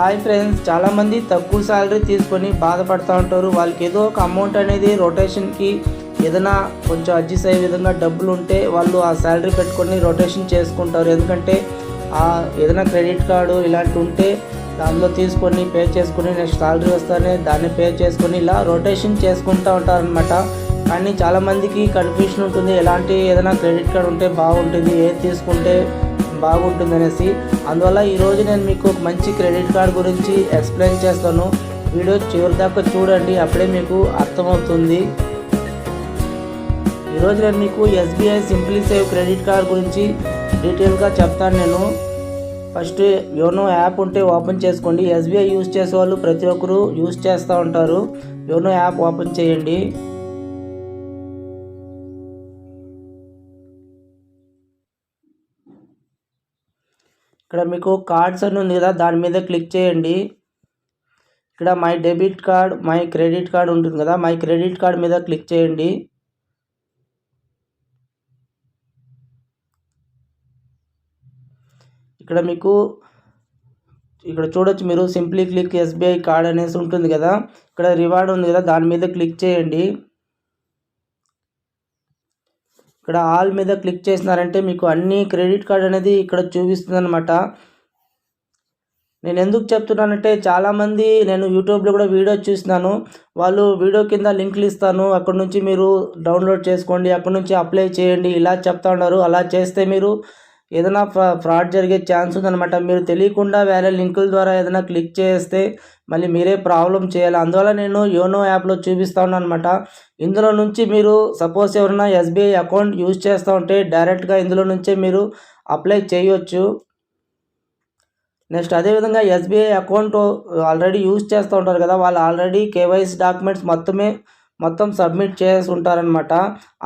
Hi friends చాలామంది తక్కువ salary తీసుకొని బాధపడుతూ ఉంటారు. వాళ్ళకి ఏదో ఒక అమౌంట్ అనేది రొటేషన్కి ఏదైనా కొంచెం అడ్జస్ట్ అయ్యే విధంగా డబ్బులు ఉంటే వాళ్ళు ఆ శాలరీ పెట్టుకొని రొటేషన్ చేసుకుంటారు. ఎందుకంటే ఆ ఏదైనా క్రెడిట్ కార్డు ఇలాంటి ఉంటే దానిలో తీసుకొని పే చేసుకొని నెక్స్ట్ శాలరీ వస్తానే దాన్ని పే చేసుకొని ఇలా రొటేషన్ చేసుకుంటూ ఉంటారనమాట కానీ చాలామందికి కన్ఫ్యూషన్ ఉంటుంది. ఎలాంటి ఏదైనా క్రెడిట్ కార్డు ఉంటే బాగుంటుంది. ఏది తీసుకుంటే బాగుంటుందనేసి. అందువల్ల ఈరోజు నేను మీకు ఒక మంచి క్రెడిట్ కార్డ్ గురించి ఎక్స్ప్లెయిన్ చేస్తాను. వీడియో చివరి దాకా చూడండి అప్పుడే మీకు అర్థమవుతుంది. ఈరోజు నేను మీకు SBI simply save credit card గురించి డీటెయిల్గా చెప్తాను నేను. ఫస్ట్ యోనో యాప్ ఉంటే ఓపెన్ చేసుకోండి. ఎస్బీఐ యూస్ చేసే వాళ్ళు ప్రతి ఒక్కరు యూస్ చేస్తూ ఉంటారు. యోనో యాప్ ఓపెన్ చేయండి. ఇక్కడ మీకు కార్డ్స్ అని ఉంది కదా దాని మీద క్లిక్ చేయండి. ఇక్కడ my debit card my credit card ఉంటుంది కదా మై క్రెడిట్ కార్డ్ మీద క్లిక్ చేయండి. ఇక్కడ మీకు ఇక్కడ చూడొచ్చు మీరు సింప్లీ క్లిక్ ఎస్బీఐ కార్డ్ అనేసి ఉంటుంది కదా ఇక్కడ రివార్డ్ ఉంది కదా దాని మీద క్లిక్ చేయండి. ఇక్కడ ఆల్ మీద క్లిక్ చేసినారంటే మీకు అన్ని క్రెడిట్ కార్డ్ అనేది ఇక్కడ చూపిస్తుంది అనమాట నేను ఎందుకు చెప్తున్నానంటే చాలామంది నేను యూట్యూబ్లో కూడా వీడియో చూసినాను. వాళ్ళు వీడియో కింద లింకులు ఇస్తాను. అక్కడ నుంచి మీరు డౌన్లోడ్ చేసుకోండి. అక్కడ నుంచి అప్లై చేయండి. ఇలా చెప్తా ఉన్నారు. అలా చేస్తే మీరు ఏదైనా ఫ్రా ఫ్రాడ్ జరిగే ఛాన్స్ ఉందన్నమాట. మీరు తెలియకుండా వేరే లింకుల ద్వారా ఏదైనా క్లిక్ చేస్తే మళ్ళీ మీరే ప్రాబ్లం చేయాలి. అందువల్ల నేను యోనో యాప్లో చూపిస్తా ఉన్నాను అనమాట ఇందులో నుంచి మీరు సపోజ్ ఎవరైనా ఎస్బీఐ అకౌంట్ యూజ్ చేస్తూ ఉంటే డైరెక్ట్గా ఇందులో నుంచే మీరు అప్లై చేయొచ్చు. నెక్స్ట్ అదేవిధంగా ఎస్బీఐ అకౌంట్ ఆల్రెడీ యూజ్ చేస్తూ ఉంటారు కదా వాళ్ళు ఆల్రెడీ కేవైసీ డాక్యుమెంట్స్ మొత్తమే మొత్తం సబ్మిట్ చేసి ఉంటారనమాట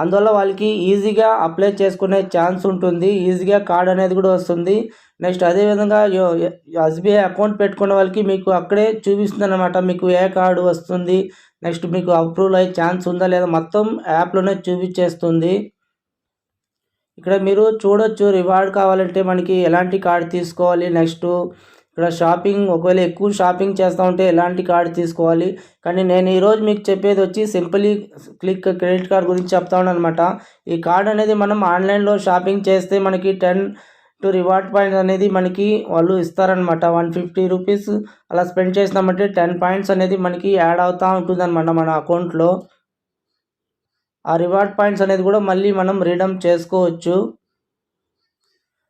అందువల్ల వాళ్ళకి ఈజీగా అప్లై చేసుకునే ఛాన్స్ ఉంటుంది. ఈజీగా కార్డ్ అనేది కూడా వస్తుంది. నెక్స్ట్ అదేవిధంగా ఎస్బీఐ అకౌంట్ పెట్టుకున్న వాళ్ళకి మీకు అక్కడే చూపిస్తుంది అనమాట మీకు ఏ కార్డు వస్తుంది? నెక్స్ట్ మీకు అప్రూవల్ అయ్యే ఛాన్స్ ఉందా లేదా మొత్తం యాప్లోనే చూపించేస్తుంది. ఇక్కడ మీరు చూడొచ్చు. రివార్డ్ కావాలంటే మనకి ఎలాంటి కార్డు తీసుకోవాలి? నెక్స్ట్ ఇక్కడ షాపింగ్ ఒకవేళ ఎక్కువ షాపింగ్ చేస్తూ ఉంటే ఎలాంటి కార్డు తీసుకోవాలి? కానీ నేను ఈరోజు మీకు చెప్పేది వచ్చి సింపుల్లీ క్లిక్ క్రెడిట్ కార్డ్ గురించి చెప్తా ఉన్నాను అనమాట ఈ కార్డ్ అనేది మనం ఆన్లైన్లో షాపింగ్ చేస్తే మనకి టెన్ టు రివార్డ్ పాయింట్స్ అనేది మనకి వాళ్ళు ఇస్తారనమాట వన్ ఫిఫ్టీ రూపీస్ అలా స్పెండ్ చేసినామంటే టెన్ పాయింట్స్ అనేది మనకి యాడ్ అవుతూ ఉంటుందన్నమాట మన అకౌంట్లో. ఆ రివార్డ్ పాయింట్స్ అనేది కూడా మళ్ళీ మనం రీడమ్ చేసుకోవచ్చు.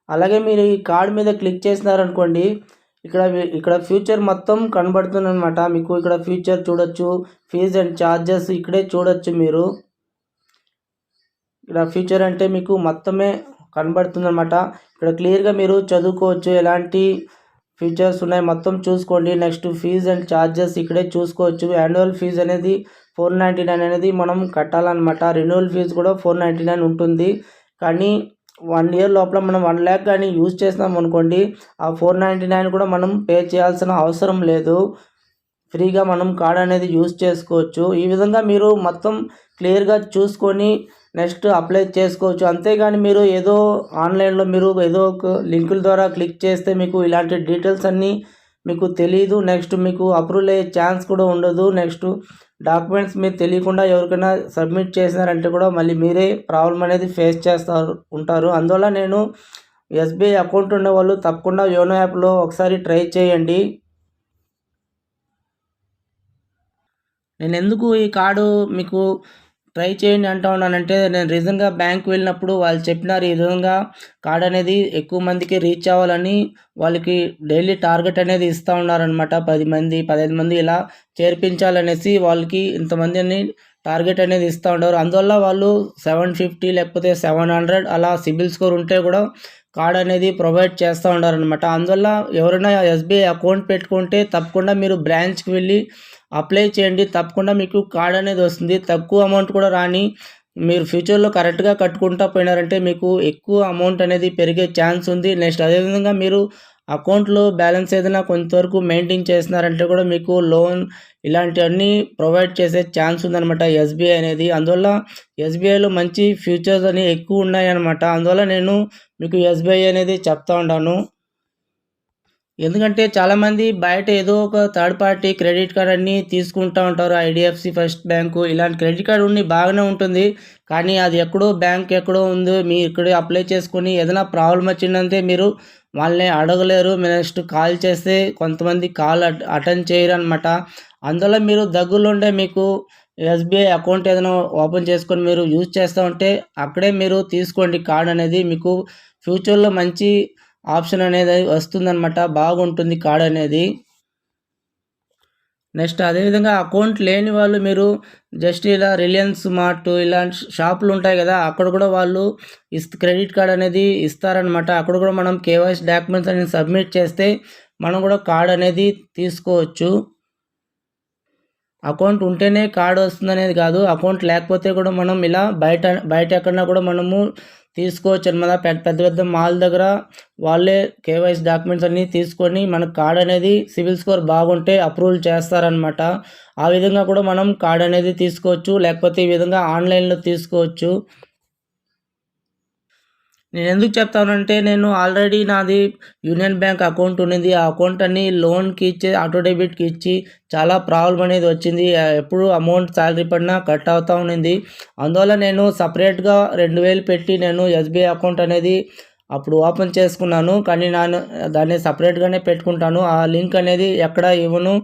అలాగే మీరు ఈ కార్డ్ మీద క్లిక్ చేసినారనుకోండి ఇక్కడ ఇక్కడ ఫ్యూచర్ మొత్తం కనబడుతుంది అనమాట మీకు ఇక్కడ ఫ్యూచర్ చూడొచ్చు. ఫీజ్ అండ్ ఛార్జెస్ ఇక్కడే చూడొచ్చు మీరు. ఇక్కడ ఫ్యూచర్ అంటే మీకు మొత్తమే కనబడుతుంది అనమాట ఇక్కడ క్లియర్గా మీరు చదువుకోవచ్చు. ఎలాంటి ఫీచర్స్ ఉన్నాయి మొత్తం చూసుకోండి. నెక్స్ట్ ఫీజ్ అండ్ ఛార్జెస్ ఇక్కడే చూసుకోవచ్చు. యాన్యువల్ ఫీజ్ అనేది ఫోర్ నైంటీ నైన్ అనేది మనం కట్టాలన్నమాట. రెన్యువల్ ఫీజు కూడా ఫోర్ నైంటీ నైన్ ఉంటుంది. కానీ వన్ ఇయర్ లోపల మనం వన్ ల్యాక్ కానీ యూజ్ చేసినాం అనుకోండి ఆ ఫోర్ నైంటీ నైన్ కూడా మనం పే చేయాల్సిన అవసరం లేదు. ఫ్రీగా మనం కార్డ్ అనేది యూజ్ చేసుకోవచ్చు. ఈ విధంగా మీరు మొత్తం క్లియర్గా చూసుకొని నెక్స్ట్ అప్లై చేసుకోవచ్చు. అంతేగాని మీరు ఏదో ఆన్లైన్లో మీరు ఏదో ఒక లింకుల ద్వారా క్లిక్ చేస్తే మీకు ఇలాంటి డీటెయిల్స్ అన్నీ మీకు తెలియదు నెక్స్ట్ మీకు అప్రూవల్ అయ్యే ఛాన్స్ కూడా ఉండదు. నెక్స్ట్ డాక్యుమెంట్స్ మీరు తెలియకుండా ఎవరికైనా సబ్మిట్ చేసినారంటే కూడా మళ్ళీ మీరే ప్రాబ్లం అనేది ఫేస్ చేస్తారు ఉంటారు. అందువల్ల నేను ఎస్బీఐ అకౌంట్ ఉన్న వాళ్ళు తప్పకుండా యోనో యాప్లో ఒకసారి ట్రై చేయండి. నేను ఎందుకు ఈ కార్డు మీకు ట్రై చేయండి అంటా ఉన్నానంటే నేను రీజన్గా బ్యాంక్ వెళ్ళినప్పుడు వాళ్ళు చెప్పినారు ఈ విధంగా కార్డ్ అనేది ఎక్కువ మందికి రీచ్ అవ్వాలని వాళ్ళకి డైలీ టార్గెట్ అనేది ఇస్తూ ఉన్నారనమాట పది మంది పదహైదు మంది ఇలా చేర్పించాలనేసి వాళ్ళకి ఇంతమందిని టార్గెట్ అనేది ఇస్తూ ఉండరు అందువల్ల వాళ్ళు సెవెన్ ఫిఫ్టీ లేకపోతే సెవెన్ హండ్రెడ్ అలా సిబిల్ స్కోర్ ఉంటే కూడా కార్డ్ అనేది ప్రొవైడ్ చేస్తూ ఉన్నారనమాట అందువల్ల ఎవరైనా ఎస్బీఐ అకౌంట్ పెట్టుకుంటే తప్పకుండా మీరు బ్రాంచ్కి వెళ్ళి అప్లై చేయండి. తప్పకుండా మీకు కార్డ్ అనేది వస్తుంది. తక్కువ అమౌంట్ కూడా రాని మీరు ఫ్యూచర్లో కరెక్ట్గా కట్టుకుంటా పోయినారంటే మీకు ఎక్కువ అమౌంట్ అనేది పెరిగే ఛాన్స్ ఉంది. నెక్స్ట్ అదేవిధంగా మీరు అకౌంట్లో బ్యాలెన్స్ ఏదైనా కొంతవరకు మెయింటైన్ చేసినారంటే కూడా మీకు లోన్ ఇలాంటివన్నీ ప్రొవైడ్ చేసే ఛాన్స్ ఉందన్నమాట. ఎస్బీఐ అనేది. అందువల్ల ఎస్బీఐలో మంచి ఫ్యూచర్స్ అనేవి ఎక్కువ ఉన్నాయన్నమాట. అందువల్ల నేను మీకు ఎస్బీఐ అనేది చెప్తా ఉన్నాను. ఎందుకంటే చాలామంది బయట ఏదో ఒక థర్డ్ పార్టీ క్రెడిట్ కార్డ్ అన్ని తీసుకుంటూ ఉంటారు. ఐడిఎఫ్సి ఫస్ట్ బ్యాంకు ఇలాంటి క్రెడిట్ కార్డు ఉండి బాగానే ఉంటుంది. కానీ అది ఎక్కడో బ్యాంక్ ఎక్కడో ఉందో మీరు ఇక్కడే అప్లై చేసుకొని ఏదైనా ప్రాబ్లం వచ్చిందంటే మీరు వాళ్ళని అడగలేరు. నెక్స్ట్ కాల్ చేస్తే కొంతమంది కాల్ అటెండ్ చేయరు అనమాట అందువల్ల మీరు దగ్గరలో ఉండే మీకు ఎస్బీఐ అకౌంట్ ఏదైనా ఓపెన్ చేసుకొని మీరు యూజ్ చేస్తూ ఉంటే అక్కడే మీరు తీసుకోండి. కార్డ్ అనేది మీకు ఫ్యూచర్లో మంచి ఆప్షన్ అనేది వస్తుందన్నమాట. బాగుంటుంది కార్డ్ అనేది. నెక్స్ట్ అదేవిధంగా అకౌంట్ లేని వాళ్ళు మీరు జస్ట్ ఇలా రిలయన్స్ మార్ట్ ఇలాంటి షాపులు ఉంటాయి కదా అక్కడ కూడా వాళ్ళు ఇస్ క్రెడిట్ కార్డ్ అనేది ఇస్తారనమాట అక్కడ కూడా మనం కేవైసీ డాక్యుమెంట్స్ అనేది సబ్మిట్ చేస్తే మనం కూడా కార్డ్ అనేది తీసుకోవచ్చు. అకౌంట్ ఉంటేనే కార్డు వస్తుంది అనేది కాదు. అకౌంట్ లేకపోతే కూడా మనం ఇలా బయట బయట ఎక్కడన్నా కూడా మనము తీసుకోవచ్చు అనమాట పెద్ద పెద్ద పెద్ద మాల్ దగ్గర వాళ్ళే కేవైసీ డాక్యుమెంట్స్ అన్నీ తీసుకొని మన కార్డ్ అనేది సివిల్ స్కోర్ బాగుంటే అప్రూవల్ చేస్తారనమాట ఆ విధంగా కూడా మనం కార్డ్ అనేది తీసుకోవచ్చు. లేకపోతే ఈ విధంగా ఆన్లైన్లో తీసుకోవచ్చు. నేను ఎందుకు చెప్తానంటే నేను ఆల్రెడీ నాది యూనియన్ బ్యాంక్ అకౌంట్ ఉన్నది. ఆ అకౌంట్ అన్ని లోన్కి ఇచ్చి ఆటో డెబిట్కి ఇచ్చి చాలా ప్రాబ్లం అనేది వచ్చింది. ఎప్పుడు అమౌంట్ శాలరీ పడినా కట్ అవుతూ ఉన్నింది. అందువల్ల నేను సపరేట్గా రెండు వేలు పెట్టి నేను ఎస్బీఐ అకౌంట్ అనేది అప్పుడు ఓపెన్ చేసుకున్నాను. కానీ నేను దాన్ని సపరేట్గానే పెట్టుకుంటాను. ఆ లింక్ అనేది ఎక్కడ ఇవ్వను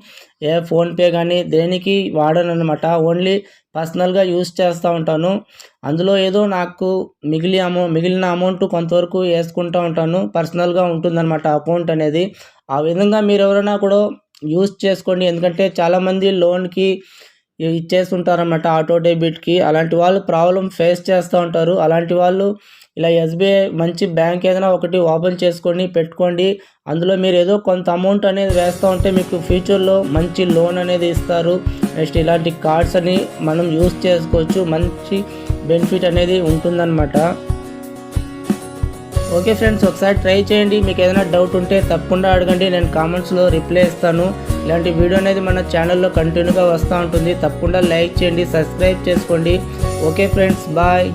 ఏ ఫోన్పే కానీ దేనికి వాడను అనమాట ఓన్లీ పర్సనల్గా యూస్ చేస్తూ ఉంటాను. అందులో ఏదో నాకు మిగిలి అమౌ మిగిలిన అమౌంట్ కొంతవరకు వేసుకుంటూ ఉంటాను. పర్సనల్గా ఉంటుందన్నమాట అకౌంట్ అనేది. ఆ విధంగా మీరు ఎవరైనా కూడా యూస్ చేసుకోండి. ఎందుకంటే చాలామంది లోన్కి ఇచ్చేస్తుంటారన్నమాట. ఆటో డెబిట్కి అలాంటి వాళ్ళు ప్రాబ్లం ఫేస్ చేస్తూ ఉంటారు. అలాంటి వాళ్ళు ఇలా ఎస్బీఐ మంచి బ్యాంక్ ఏదైనా ఒకటి ఓపెన్ చేసుకొని పెట్టుకోండి. అందులో మీరు ఏదో కొంత అమౌంట్ అనేది వేస్తూ ఉంటే మీకు ఫ్యూచర్లో మంచి లోన్ అనేది ఇస్తారు. నెక్స్ట్ ఇలాంటి కార్డ్స్ అని మనం యూస్ చేసుకోవచ్చు. మంచి బెనిఫిట్ అనేది ఉంటుందన్నమాట. ఓకే ఫ్రెండ్స్ ఒకసారి ట్రై చేయండి. మీకు ఏదైనా డౌట్ ఉంటే తప్పకుండా అడగండి. నేను కామెంట్స్లో రిప్లై ఇస్తాను. ఇలాంటి వీడియో అనేది మన ఛానల్లో కంటిన్యూగా వస్తూ ఉంటుంది. తప్పకుండా లైక్ చేయండి సబ్స్క్రైబ్ చేసుకోండి. Okay friends bye.